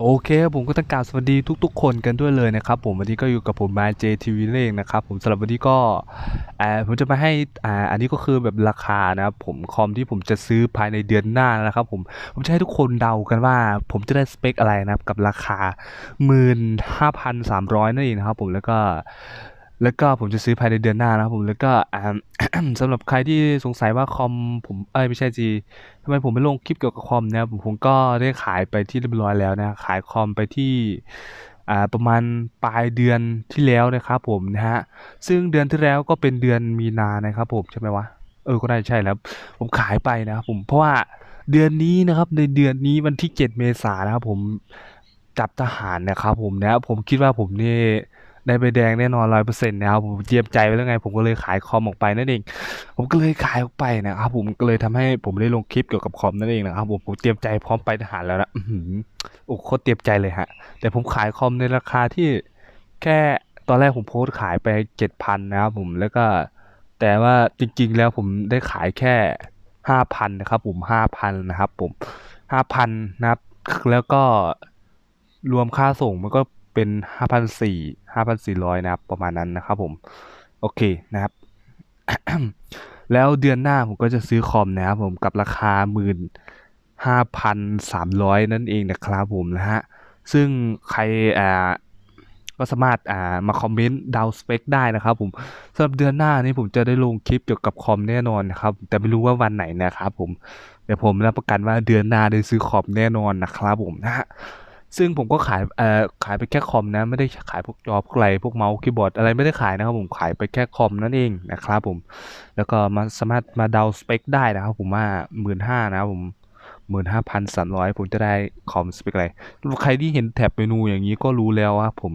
โอเคครับผมก็ต้องกราบสวัสดีทุก ๆ คนกันด้วยเลยนะครับ ผมวันนี้ก็อยู่กับผมมาเจทีวีเองนะครับ ผมสำหรับวันนี้ก็ผมจะมาให้อ่าอันนี้ก็คือแบบราคานะครับผมคอมที่ผมจะซื้อภายในเดือนหน้านะครับ ผมผมจะให้ทุกคนเดากันว่า ผมจะได้สเปคอะไรนะครับกับราคา 15,300 นั่นเองนะครับ ผมแล้วก็ แล้วก็ผมจะซื้อภายในเดือนหน้านะครับผมแล้วก็อ่าสำหรับใครที่สงสัยว่าคอมผมเอ้ยไม่ใช่จีทำไมผมไม่ลงคลิปเกี่ยวกับคอมนะครับผมผมก็ได้ขายไปที่เรียบร้อยแล้วนะขายคอมไปที่อ่าประมาณปลายเดือนที่แล้วนะครับผมนะฮะซึ่งเดือนที่แล้วก็เป็นเดือนมีนานะครับผมใช่ไหมวะเออก็น่าจะใช่แล้วผมขายไปนะครับผมเพราะว่าเดือนนี้นะครับในเดือนนี้วันที่ 7 เมษายนนะครับผมจับทหารนะครับผมนะผมคิดว่าผมนี่ ได้ใบแดงแน่นอนร้อยเปอร์เซ็นต์นะครับผมเจียมใจไว้แล้วไง ผมก็เลยขายคอมออกไปนั่นเอง ผมก็เลยขายออกไปนะครับผมก็เลยทำให้ผมได้ลงคลิปเกี่ยวกับคอมนั่นเองนะครับผมผมเตรียมใจพร้อมไปทหารแล้วนะอื้อหือโอ้โคตรเตรียมใจเลยฮะ แต่ผมขายคอมในราคาที่แค่ตอนแรกผมโพสต์ขายไปเจ็ดพันนะครับผมแล้วก็แต่ว่าจริงๆแล้วผมได้ขายแค่ห้าพันนะครับผมห้าพันนะครับผมห้าพันนะครับแล้วก็รวมค่าส่งมันก็ เป็นห้าพันสี่ห้าพันสี่ร้อยนะครับ ประมาณนั้นนะครับผม โอเคนะครับ แล้วเดือนหน้าผมก็จะซื้อคอมนะครับผมกับราคาหมื่นห้าพันสามร้อยนั่นเองนะครับผมนะฮะ ซึ่งใครอ่าก็สามารถอ่ามาคอมเมนต์ดาวสเปคได้นะครับผมสำหรับเดือนหน้านี้ผมจะได้ลงคลิปเกี่ยวกับคอมแน่นอนนะครับ แต่ไม่รู้ว่าวันไหนนะครับผมเดี๋ยวผมรับประกันว่าเดือนหน้าได้ซื้อคอมแน่นอนนะครับผมนะฮะ ซึ่งผมก็ขายเอ่อขายไปแค่คอมนะ ไม่ได้ขายพวกจอพวกไรพวกเมาส์คีย์บอร์ดอะไรไม่ได้ขายนะครับผมขายไปแค่คอมนั่นเองนะครับผม แล้วก็มาสามารถมาเดาสเปคได้นะครับผมว่าหมื่นห้านะครับผมหมื่นห้าพันสามร้อยผมจะได้คอมสเปคอะไร ใครที่เห็นแท็บเมนูอย่างนี้ก็รู้แล้วว่าผม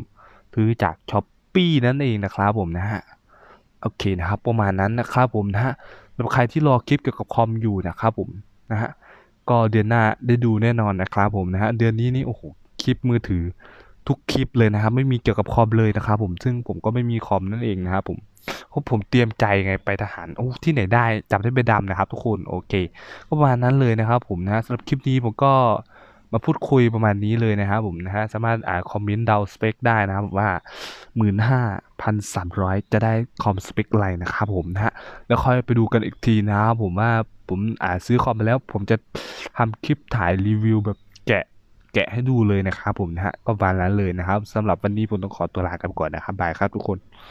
ซื้อจากช้อปปี้นั่นเองนะครับผมนะฮะโอเคนะครับ ประมาณนั้นนะครับผมนะฮะสำหรับใครที่รอคลิปเกี่ยวกับคอมอยู่นะครับผมนะฮะก็เดือนหน้าได้ดูแน่นอนนะครับผมนะฮะเดือนนี้นี่โอ้โห ลิปมือถือทุกคลิปเลยนะครับ ไม่มีเกี่ยวกับคอมเลยนะครับผมซึ่งผมก็ไม่มีคอมนั่นเองนะครับผมเพราะผมเตรียมใจไงไปทหารโอ้ที่ไหนได้จับได้ใบดำนะครับทุกคนโอเค ก็ประมาณนั้นเลยนะครับ ผมนะสำหรับคลิปนี้ผมก็มาพูดคุยประมาณนี้เลยนะครับผมนะฮะสามารถอ่านคอมเมนต์เดาสเปคได้นะครับว่าหมื่นห้าพันสามร้อยจะได้คอมสเปคอะไรนะครับผมนะฮะแล้วค่อยไปดูกันอีกทีนะครับผมว่าผมอ่าซื้อคอมมาแล้ว ผมจะทำคลิปถ่ายรีวิวแบบแกะ แกะให้ดูเลยนะครับผมนะฮะก็ประมาณนั้นเลยนะครับสำหรับวันนี้ผมต้องขอตัวลากันก่อนนะครับบายครับทุกคน